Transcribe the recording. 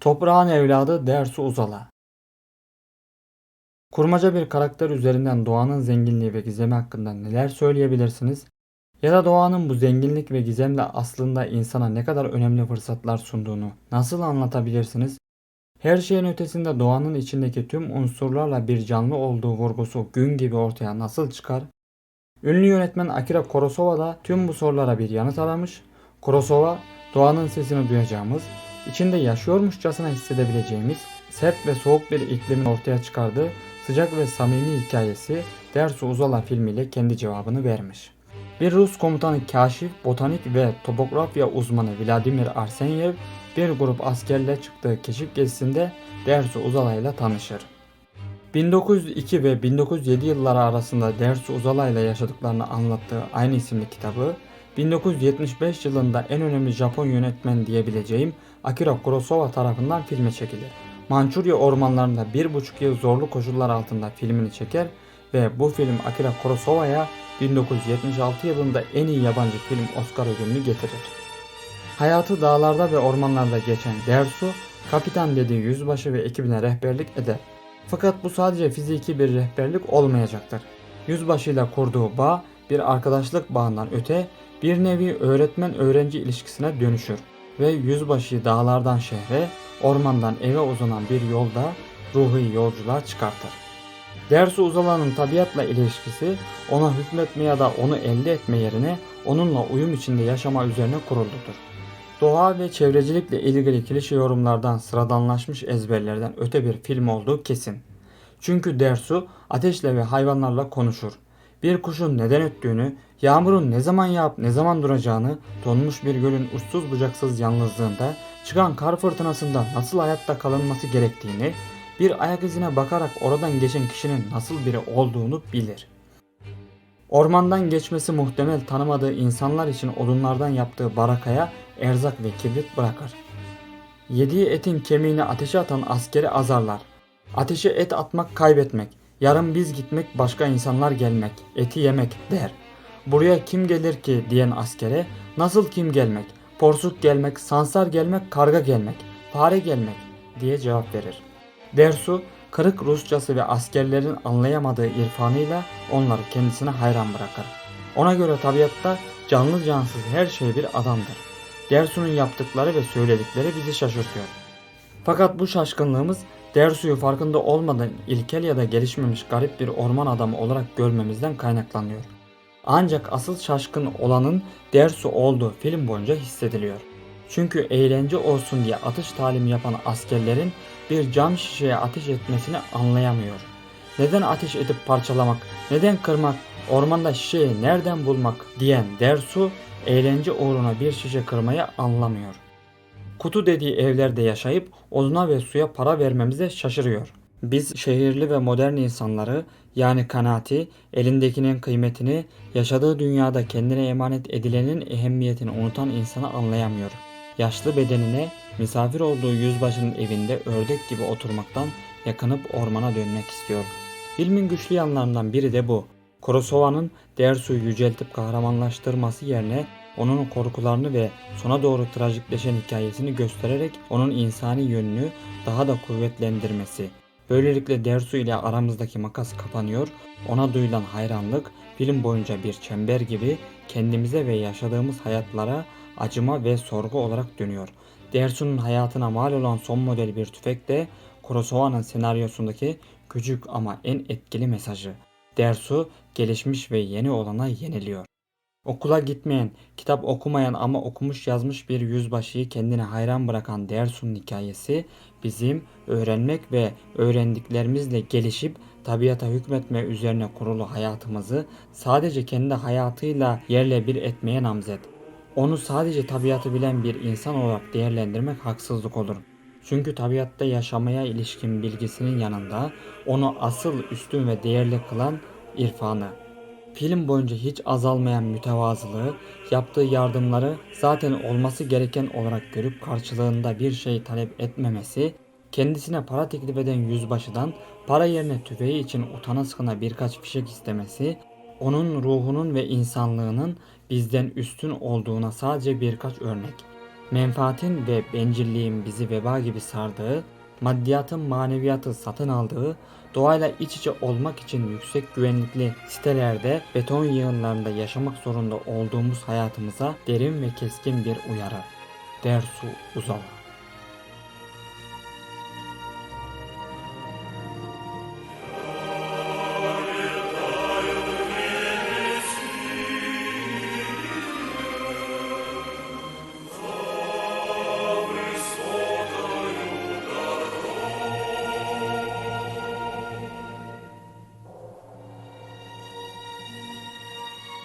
Toprağın evladı Dersu Uzala Kurmaca bir karakter üzerinden doğanın zenginliği ve gizemi hakkında neler söyleyebilirsiniz? Ya da doğanın bu zenginlik ve gizemle aslında insana ne kadar önemli fırsatlar sunduğunu nasıl anlatabilirsiniz? Her şeyin ötesinde doğanın içindeki tüm unsurlarla bir canlı olduğu vurgusu gün gibi ortaya nasıl çıkar? Ünlü yönetmen Akira Kurosawa da tüm bu sorulara bir yanıt aramış. Kurosawa, doğanın sesini duyacağımız, içinde yaşıyormuşçasına hissedebileceğimiz sert ve soğuk bir iklimin ortaya çıkardığı sıcak ve samimi hikayesi Dersu Uzala filmiyle kendi cevabını vermiş. Bir Rus komutanı kaşif, botanik ve topografya uzmanı Vladimir Arsenyev bir grup askerle çıktığı keşif gezisinde Dersu Uzala ile tanışır. 1902 ve 1907 yılları arasında Dersu Uzala ile yaşadıklarını anlattığı aynı isimli kitabı 1975 yılında en önemli Japon yönetmen diyebileceğim Akira Kurosawa tarafından filme çekilir. Mançurya ormanlarında bir buçuk yıl zorlu koşullar altında filmini çeker ve bu film Akira Kurosawa'ya 1976 yılında en iyi yabancı film Oscar ödülünü getirir. Hayatı dağlarda ve ormanlarda geçen Dersu, kapitan dediği yüzbaşı ve ekibine rehberlik eder. Fakat bu sadece fiziki bir rehberlik olmayacaktır. Yüzbaşıyla kurduğu bağ bir arkadaşlık bağından öte bir nevi öğretmen-öğrenci ilişkisine dönüşür ve yüzbaşıyı dağlardan şehre, ormandan eve uzanan bir yolda ruhi yolculuğa çıkartır. Dersu Uzala'nın tabiatla ilişkisi ona hükmetme ya da onu elde etme yerine onunla uyum içinde yaşama üzerine kuruludur. Doğa ve çevrecilikle ilgili klişe yorumlardan sıradanlaşmış ezberlerden öte bir film olduğu kesin. Çünkü Dersu ateşle ve hayvanlarla konuşur. Bir kuşun neden öttüğünü, yağmurun ne zaman yağıp ne zaman duracağını, donmuş bir gölün uçsuz bucaksız yalnızlığında, çıkan kar fırtınasında nasıl hayatta kalınması gerektiğini, bir ayak izine bakarak oradan geçen kişinin nasıl biri olduğunu bilir. Ormandan geçmesi muhtemel tanımadığı insanlar için odunlardan yaptığı barakaya erzak ve kibrit bırakır. Yediği etin kemiğini ateşe atan askeri azarlar. Ateşe et atmak kaybetmek, yarın biz gitmek başka insanlar gelmek, eti yemek der. Buraya kim gelir ki diyen askere nasıl kim gelmek, porsuk gelmek, sansar gelmek, karga gelmek, fare gelmek diye cevap verir. Dersu kırık Rusçası ve askerlerin anlayamadığı irfanıyla onları kendisine hayran bırakır. Ona göre tabiatta canlı cansız her şey bir adamdır. Dersu'nun yaptıkları ve söyledikleri bizi şaşırtıyor. Fakat bu şaşkınlığımız Dersu'yu farkında olmadan ilkel ya da gelişmemiş garip bir orman adamı olarak görmemizden kaynaklanıyor. Ancak asıl şaşkın olanın Dersu olduğu film boyunca hissediliyor. Çünkü eğlence olsun diye atış talimi yapan askerlerin bir cam şişeye ateş etmesini anlayamıyor. Neden ateş edip parçalamak, neden kırmak, ormanda şişeyi nereden bulmak diyen Dersu eğlence uğruna bir şişe kırmayı anlamıyor. Kutu dediği evlerde yaşayıp oduna ve suya para vermemize şaşırıyor. Biz şehirli ve modern insanları yani kanaati, elindekinin kıymetini, yaşadığı dünyada kendine emanet edilenin ehemmiyetini unutan insanı anlayamıyor. Yaşlı bedenine misafir olduğu yüzbaşının evinde ördek gibi oturmaktan yakınıp ormana dönmek istiyor. Filmin güçlü yanlarından biri de bu. Kurosawa'nın Dersu'yu yüceltip kahramanlaştırması yerine onun korkularını ve sona doğru trajikleşen hikayesini göstererek onun insani yönünü daha da kuvvetlendirmesi. Böylelikle Dersu ile aramızdaki makas kapanıyor, ona duyulan hayranlık film boyunca bir çember gibi kendimize ve yaşadığımız hayatlara acıma ve sorgu olarak dönüyor. Dersu'nun hayatına mal olan son model bir tüfek de Kurosawa'nın senaryosundaki küçük ama en etkili mesajı. Dersu gelişmiş ve yeni olana yeniliyor. Okula gitmeyen, kitap okumayan ama okumuş yazmış bir yüzbaşıyı kendine hayran bırakan Dersu'nun hikayesi bizim öğrenmek ve öğrendiklerimizle gelişip tabiata hükmetme üzerine kurulu hayatımızı sadece kendi hayatıyla yerle bir etmeye namzet. Onu sadece tabiatı bilen bir insan olarak değerlendirmek haksızlık olur. Çünkü tabiatta yaşamaya ilişkin bilgisinin yanında onu asıl üstün ve değerli kılan irfanı. Film boyunca hiç azalmayan mütevazılığı, yaptığı yardımları zaten olması gereken olarak görüp karşılığında bir şey talep etmemesi, kendisine para teklif eden yüzbaşıdan para yerine tüfeği için utana sıkına birkaç fişek istemesi, onun ruhunun ve insanlığının bizden üstün olduğuna sadece birkaç örnek. Menfaatin ve bencilliğin bizi veba gibi sardığı, maddiyatın maneviyatı satın aldığı, doğayla iç içe olmak için yüksek güvenlikli sitelerde beton yığınlarında yaşamak zorunda olduğumuz hayatımıza derin ve keskin bir uyarı. Dersu Uzala